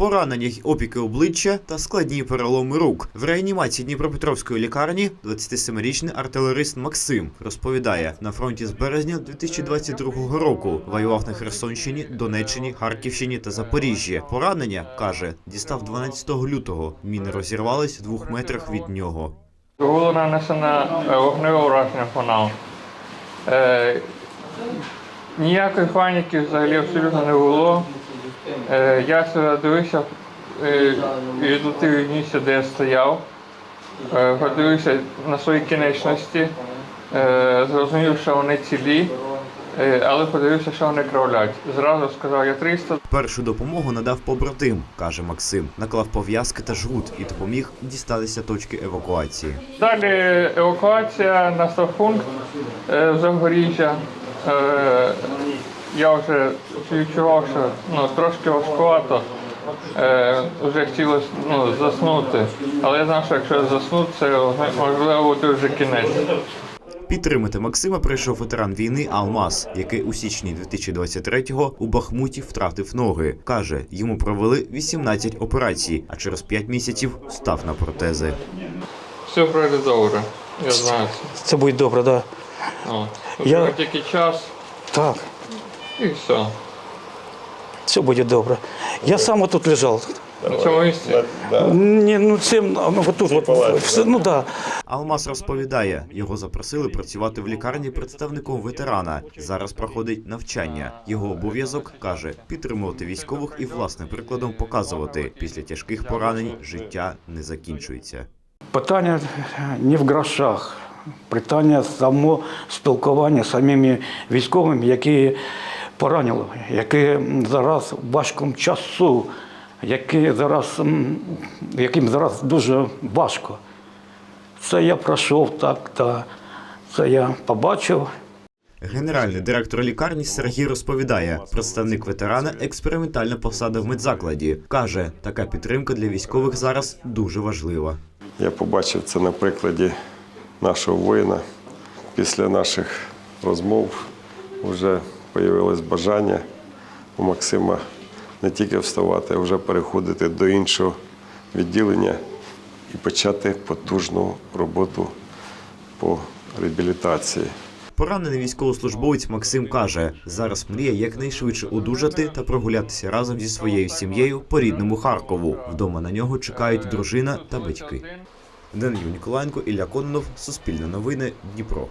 поранення опіки обличчя та складні переломи рук. В реанімації Дніпропетровської лікарні 27-річний артилерист Максим розповідає, на фронті з березня 2022 року воював на Херсонщині, Донеччині, Харківщині та Запоріжжі. Поранення каже, дістав 12 лютого. Міни розірвались в двох метрах від нього. Було нанесено е, вогневе ураження по нам. Е, ніякої паніки взагалі абсолютно не було. Е, я себе дивився від місця, де я стояв, е, подивився на свої кінечності, е, зрозумів, що вони цілі, але подивився, що вони кровлять. Зразу сказав, я 300, Першу допомогу надав побратим, каже Максим. Наклав пов'язки та жгут і допоміг дістатися точки евакуації. Далі евакуація на ставпункт е, в Запоріжжя. Я вже відчував, що ну, трошки важкувато. Е, вже хотілося ну, заснути. Але я знав, що якщо я засну, це можливо буде вже кінець. Підтримати Максима прийшов ветеран війни Алмаз, який у січні 2023-го у Бахмуті втратив ноги. Каже, йому провели 18 операцій, а через 5 місяців став на протези. Все пройде добре. Я знаю це. Буде добре, так. Я- тільки час Так, і все. все буде добре. Я сам тут лежав. На цьому місці. Ні, ну це ну, от от, все, ну да. Алмаз розповідає, його запросили працювати в лікарні представником ветерана. Зараз проходить навчання. Його обов'язок каже підтримувати військових і власним прикладом показувати. Після тяжких поранень життя не закінчується. Питання не в грошах. Питання само спілкування з самими військовими, які поранили, які зараз в важкому часу, які зараз, яким зараз дуже важко. Це я пройшов так, та це я побачив. Генеральний директор лікарні Сергій розповідає, представник ветерана експериментальна посада в медзакладі. каже, така підтримка для військових зараз дуже важлива. Я побачив це на прикладі нашого воїна. Після наших розмов вже з'явилось бажання у Максима не тільки вставати, а вже переходити до іншого відділення і почати потужну роботу по реабілітації. Поранений військовослужбовець Максим каже, зараз мріє якнайшвидше одужати та прогулятися разом зі своєю сім'єю по рідному Харкову. Вдома на нього чекають дружина та батьки. Данилю Ніколаєнко, Ілля Кононов, Суспільне новини, Дніпро.